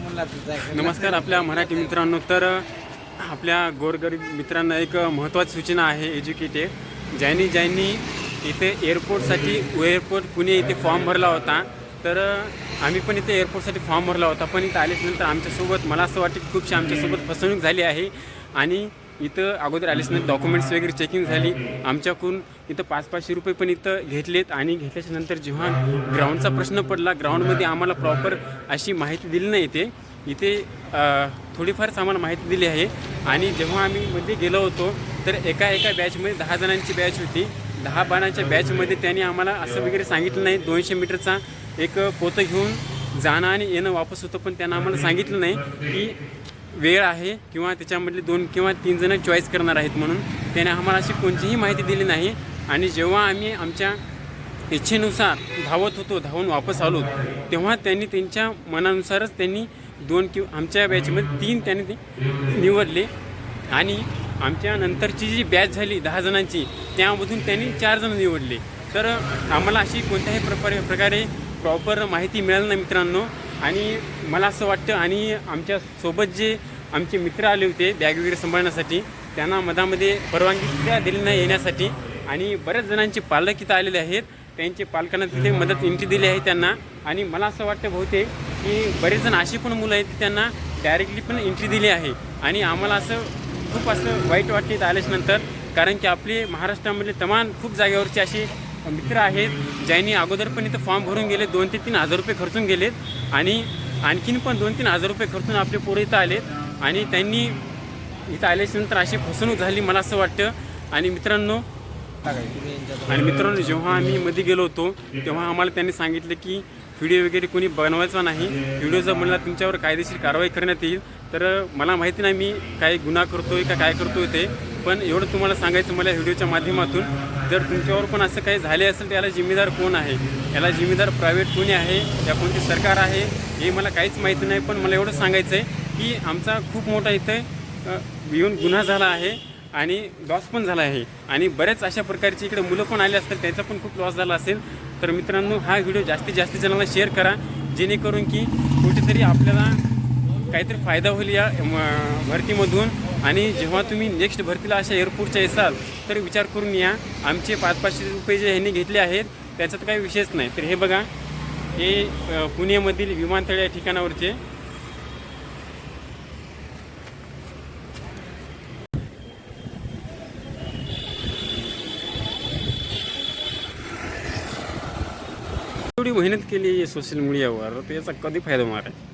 नमस्कार आपल्या मराठी मित्रांनो. तर आपल्या गोरगरीब मित्रांना एक महत्त्वाची सूचना आहे एज्युकेटेड. ज्यांनी ज्यांनी इथे एअरपोर्टसाठी एअरपोर्ट पुणे इथे फॉर्म भरला होता तर आम्ही पण इथे एअरपोर्टसाठी फॉर्म भरला होता. पण इथे आल्याच्यानंतर आमच्यासोबत मला असं वाटतं की खूपशी आमच्यासोबत फसवणूक झाली आहे. आणि इथं अगोदर आल्याच्यानंतर डॉक्युमेंट्स वगैरे चेकिंग झाली. आमच्याकडून इथं पाच पाचशे रुपये पण इथं घेतलेत आणि घेतल्याच्या नंतर जेव्हा ग्राउंडचा प्रश्न पडला ग्राउंडमध्ये आम्हाला प्रॉपर अशी माहिती दिली नाही इथे. इथे थोडीफारच आम्हाला माहिती दिली आहे. आणि जेव्हा आम्ही मध्ये गेलो होतो तर एका एका बॅचमध्ये दहा जणांची बॅच होती. दहा बाणाच्या बॅचमध्ये त्यांनी आम्हाला असं वगैरे सांगितलं नाही. दोनशे मीटरचा एक पोतं घेऊन जाणं आणि येणं वापस होतं पण त्यांना आम्हाला सांगितलं नाही की वेळ आहे किंवा त्याच्यामधले दोन किंवा तीन जण चॉईस करणार आहेत म्हणून त्याने आम्हाला अशी कोणतीही माहिती दिली नाही. आणि जेव्हा आम्ही आमच्या इच्छेनुसार धावत होतो धावून वापस आलो तेव्हा त्यांनी त्यांच्या मनानुसारच त्यांनी दोन किंवा आमच्या बॅचमध्ये तीन त्यांनी ते निवडले. आणि आमच्या नंतरची जी बॅच झाली दहा जणांची त्यामधून त्यांनी चार जण निवडले. तर आम्हाला अशी कोणत्याही प्रकारे प्रकारे प्रॉपर माहिती मिळाली नाही मित्रांनो. आणि मला असं वाटतं आणि आमच्यासोबत जे आमचे मित्र आले होते बॅग वगैरे सांभाळण्यासाठी त्यांना मधामध्ये परवानगी सुद्धा दिली नाही येण्यासाठी. आणि बऱ्याच जणांचे पालक इथं आलेले आहेत. त्यांचे पालकांना तिथे मदत एंट्री दिली आहे त्यांना. आणि मला असं वाटतं बहुतेक की बरेच जण अशी पण मुलं आहेत की त्यांना डायरेक्टली पण एंट्री दिली आहे. आणि आम्हाला असं खूप असं वाईट वाटते आल्याच्यानंतर कारण की आपले महाराष्ट्रामधले तमाम खूप जागेवरचे असे मित्र आहेत ज्यांनी अगोदर पण इथं फॉर्म भरून गेले दोन ते तीन हजार रुपये खर्चून गेलेत आणि आणखीन पण दोन तीन हजार रुपये खर्चून आपले पोरं इथं आलेत आणि त्यांनी इथं आल्याच्यानंतर अशी फसवणूक झाली मला असं वाटतं. आणि मित्रांनो आणि मित्रांनो जेव्हा आम्ही मध्ये गेलो होतो तेव्हा आम्हाला त्यांनी सांगितलं की व्हिडिओ वगैरे कोणी बनवायचा नाही. व्हिडिओ जर म्हणला तुमच्यावर कायदेशीर कारवाई करण्यात येईल. तर मला माहिती नाही मी काय गुन्हा करतोय का काय करतोय ते. पण एवढं तुम्हाला सांगायचं मला व्हिडिओच्या माध्यमातून जर तुमच्यावर पण असं काही झाले असेल तर याला जिम्मेदार कोण आहे? याला जिम्मेदार प्रायव्हेट कोणी आहे? या कोणती सरकार आहे? हे मला काहीच माहिती नाही पण मला एवढं सांगायचं आहे की आमचा खूप मोठा इथं येऊन गुन्हा झाला आहे आणि लॉस पण झाला आहे. आणि बऱ्याच अशा प्रकारची इकडे मुलं पण आले असतील त्याचा पण खूप लॉस झाला असेल. तर मित्रांनो हा व्हिडिओ जास्तीत जास्त जणांना शेअर करा जेणेकरून की कुठेतरी आपल्याला काहीतरी फायदा होईल या म, भरतीमधून. आणि जेव्हा तुम्ही नेक्स्ट भरतीला अशा एअरपोर्टच्या येसाल तर विचार करून या. आमचे पाच पाचशे रुपये जे ह्यांनी घेतले आहेत त्याच्यात काही विषयच नाही. तर हे बघा हे पुणेमधील विमानतळ या ठिकाणावरचे. एवढी मेहनत केली आहे सोशल मीडियावर तर याचा कधी फायदा होणार आहे?